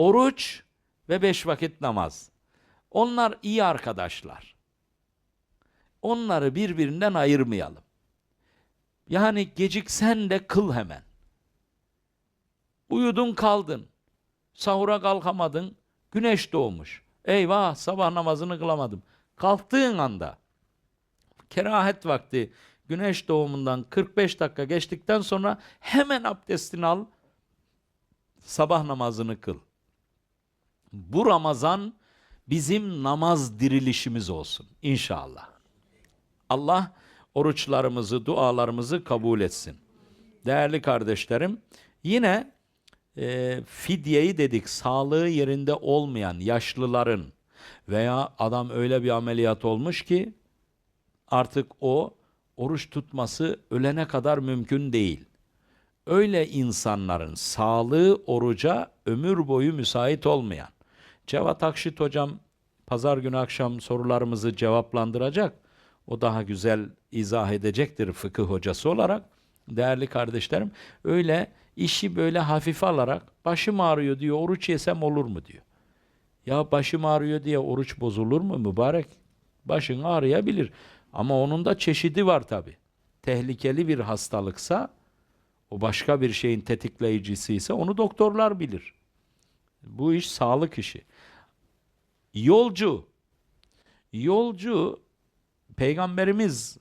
oruç ve beş vakit namaz. Onlar iyi arkadaşlar. Onları birbirinden ayırmayalım. Yani geciksen de kıl hemen. Uyudun kaldın. Sahura kalkamadın. Güneş doğmuş. Eyvah sabah namazını kılamadım. Kalktığın anda kerahet vakti güneş doğumundan 45 dakika geçtikten sonra hemen abdestini al. Sabah namazını kıl. Bu Ramazan bizim namaz dirilişimiz olsun inşallah. Allah oruçlarımızı, dualarımızı kabul etsin. Değerli kardeşlerim, yine e, fidyeyi dedik, sağlığı yerinde olmayan yaşlıların veya adam öyle bir ameliyat olmuş ki artık o oruç tutması ölene kadar mümkün değil. Öyle insanların sağlığı oruca ömür boyu müsait olmayan. Cevat Akşit hocam pazar günü akşam sorularımızı cevaplandıracak. O daha güzel izah edecektir fıkıh hocası olarak. Değerli kardeşlerim öyle işi böyle hafife alarak başım ağrıyor diyor oruç yesem olur mu diyor. Ya başım ağrıyor diye oruç bozulur mu mübarek? Başın ağrıyabilir. Ama onun da çeşidi var tabi. Tehlikeli bir hastalıksa o başka bir şeyin tetikleyicisi ise onu doktorlar bilir. Bu iş sağlık işi. Yolcu. Yolcu Peygamberimiz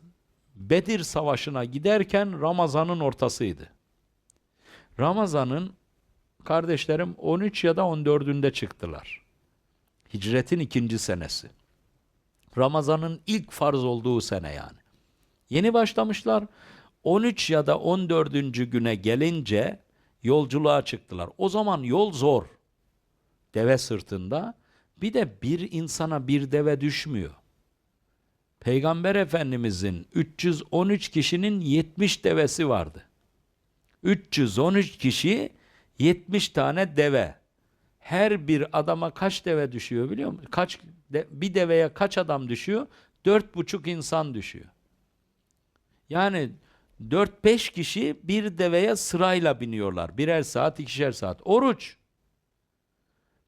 Bedir Savaşı'na giderken Ramazan'ın ortasıydı. Ramazan'ın kardeşlerim 13 ya da 14'ünde çıktılar. Hicretin ikinci senesi. Ramazan'ın ilk farz olduğu sene yani. Yeni başlamışlar. 13 ya da 14. güne gelince yolculuğa çıktılar. O zaman yol zor. Deve sırtında. Bir de bir insana bir deve düşmüyor. Peygamber Efendimizin 313 kişinin 70 devesi vardı. 313 kişi 70 tane deve. Her bir adama kaç deve düşüyor biliyor musun? Kaç de- bir deveye kaç adam düşüyor? Dört buçuk insan düşüyor. Yani 4-5 kişi bir deveye sırayla biniyorlar. Birer saat, ikişer saat. Oruç.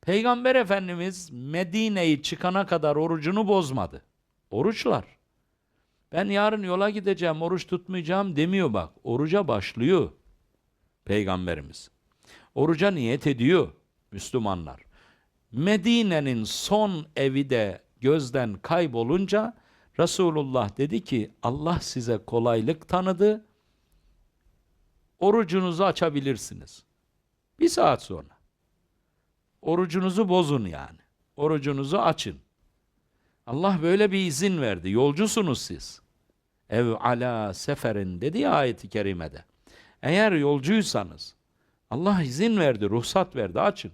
Peygamber Efendimiz Medine'yi çıkana kadar orucunu bozmadı. Oruçlar. Ben yarın yola gideceğim, oruç tutmayacağım demiyor bak. Oruca başlıyor Peygamberimiz. Oruca niyet ediyor Müslümanlar. Medine'nin son evi de gözden kaybolunca Resulullah dedi ki Allah size kolaylık tanıdı. Orucunuzu açabilirsiniz. Bir saat sonra. Orucunuzu bozun yani. Orucunuzu açın. Allah böyle bir izin verdi. Yolcusunuz siz. Ev ala seferin dedi ya ayeti kerimede. Eğer yolcuysanız Allah izin verdi, ruhsat verdi, açın.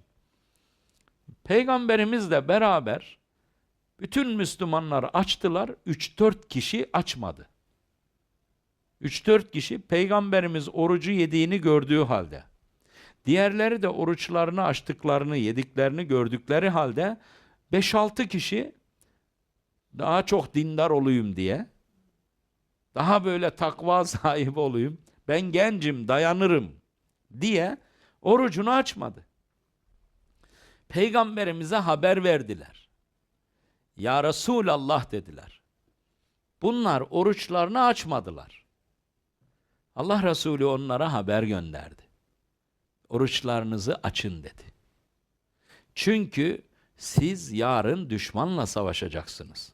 Peygamberimizle beraber bütün Müslümanlar açtılar, 3-4 kişi açmadı. 3-4 kişi peygamberimiz orucu yediğini gördüğü halde. Diğerleri de oruçlarını açtıklarını, yediklerini gördükleri halde 5-6 kişi daha çok dindar olayım diye, daha böyle takva sahibi olayım, ben gencim, dayanırım diye orucunu açmadı. Peygamberimize haber verdiler. Ya Resulallah dediler. Bunlar oruçlarını açmadılar. Allah Resulü onlara haber gönderdi. Oruçlarınızı açın dedi. Çünkü siz yarın düşmanla savaşacaksınız.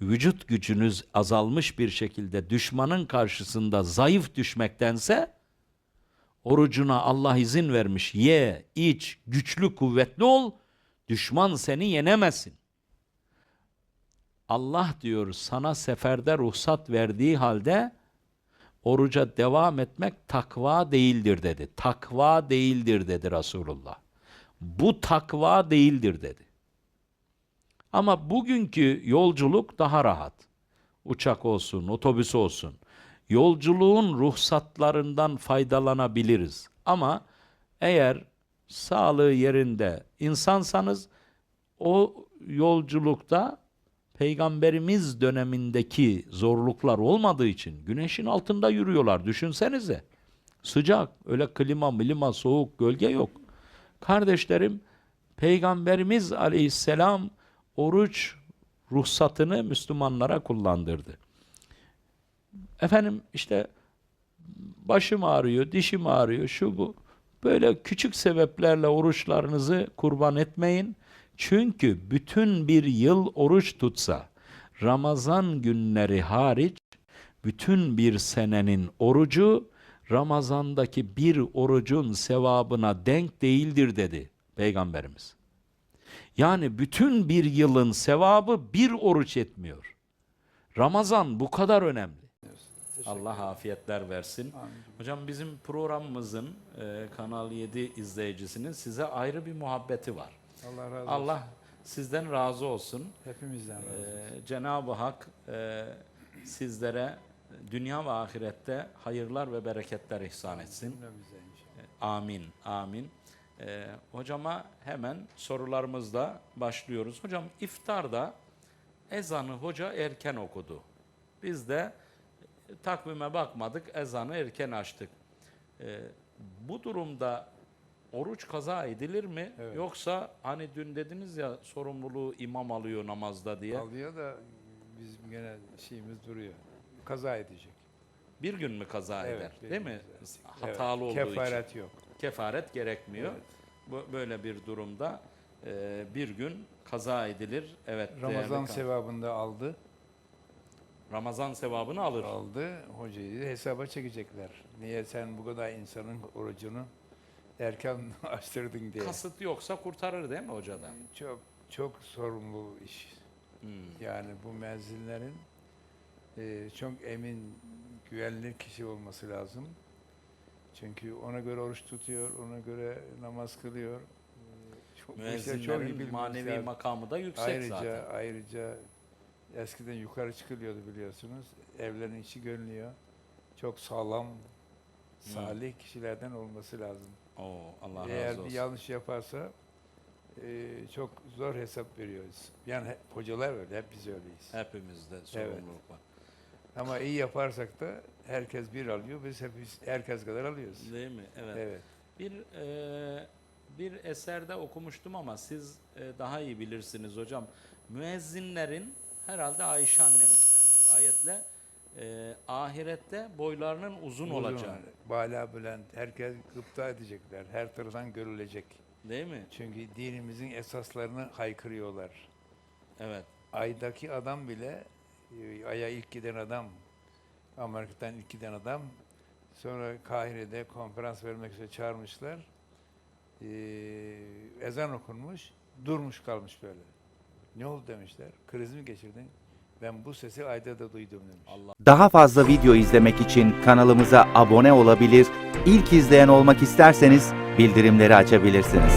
Vücut gücünüz azalmış bir şekilde düşmanın karşısında zayıf düşmektense orucuna Allah izin vermiş. Ye, iç, güçlü, kuvvetli ol. Düşman seni yenemesin. Allah diyor sana seferde ruhsat verdiği halde oruca devam etmek takva değildir dedi. Takva değildir dedi Resulullah. Bu takva değildir dedi. Ama bugünkü yolculuk daha rahat. Uçak olsun, otobüs olsun. Yolculuğun ruhsatlarından faydalanabiliriz. Ama eğer sağlığı yerinde insansanız o yolculukta peygamberimiz dönemindeki zorluklar olmadığı için güneşin altında yürüyorlar. Düşünsenize. Sıcak, öyle klima, milima, soğuk, gölge yok. Kardeşlerim Peygamberimiz aleyhisselam oruç ruhsatını Müslümanlara kullandırdı. Efendim işte başım ağrıyor, dişim ağrıyor, şu bu. Böyle küçük sebeplerle oruçlarınızı kurban etmeyin. Çünkü bütün bir yıl oruç tutsa, Ramazan günleri hariç, bütün bir senenin orucu, Ramazandaki bir orucun sevabına denk değildir dedi Peygamberimiz. Yani bütün bir yılın sevabı bir oruç etmiyor. Ramazan bu kadar önemli. Allah afiyetler versin. Hocam bizim programımızın e, Kanal 7 izleyicisinin size ayrı bir muhabbeti var. Allah razı olsun. Allah sizden razı olsun. Hepimizden razı olsun. E, Cenab-ı Hak e, sizlere dünya ve ahirette hayırlar ve bereketler ihsan etsin. İnşallah. Amin, amin. Ee, hocama hemen sorularımızla başlıyoruz. Hocam iftarda ezanı hoca erken okudu. Biz de e, takvime bakmadık, ezanı erken açtık. Ee, bu durumda oruç kaza edilir mi? Evet. Yoksa hani dün dediniz ya sorumluluğu imam alıyor namazda diye. Alıyor da bizim gene şeyimiz duruyor. Kaza edecek. Bir gün mü kaza Evet, eder? bir Değil gün mi? Hatalı olduğu için. Kefaret yok. kefaret gerekmiyor. Evet. Bu böyle bir durumda e, bir gün kaza edilir. Evet. değerli Ramazan kan- sevabını da aldı. Ramazan sevabını alır. Aldı. Hocayı da hesaba çekecekler. Niye sen bu kadar insanın orucunu erken açtırdın diye. Kasıt yoksa kurtarır değil mi hocada? Çok çok sorumlu iş. Hmm. Yani bu mezzinlerin e, çok emin, güvenilir kişi olması lazım. Çünkü ona göre oruç tutuyor, ona göre namaz kılıyor. E, Çok, işleri çok iyi Müezzinlerin manevi lazım. makamı da yüksek ayrıca, zaten. Ayrıca eskiden yukarı çıkılıyordu biliyorsunuz. Evlerin içi görünüyor. Çok sağlam, salih kişilerden olması lazım. Oo, Allah Eğer razı bir olsun. yanlış yaparsa e, çok zor hesap veriyoruz. Yani hep, hocalar öyle, hep biz öyleyiz. Hepimizde sorumluluk var. Ama iyi yaparsak da herkes bir alıyor, biz hepimiz herkes kadar alıyoruz. Değil mi? Evet. Evet. Bir e, bir eserde okumuştum ama siz e, daha iyi bilirsiniz hocam. Müezzinlerin herhalde Ayşe annemizden rivayetle e, ahirette boylarının uzun, olacağı. Bala Bülent, herkes gıpta edecekler, her taraftan görülecek. Değil mi? Çünkü dinimizin esaslarını haykırıyorlar. Evet. Aydaki adam bile, e, Ay'a ilk giden adam, Amerika'dan ilk giden adam, sonra Kahire'de konferans vermek üzere çağırmışlar. Ee, ezan okunmuş, durmuş kalmış böyle. Ne oldu demişler, kriz mi geçirdin? Ben bu sesi ayda da duydum demiş. Allah Daha fazla video izlemek için kanalımıza abone olabilir, ilk izleyen olmak isterseniz bildirimleri açabilirsiniz.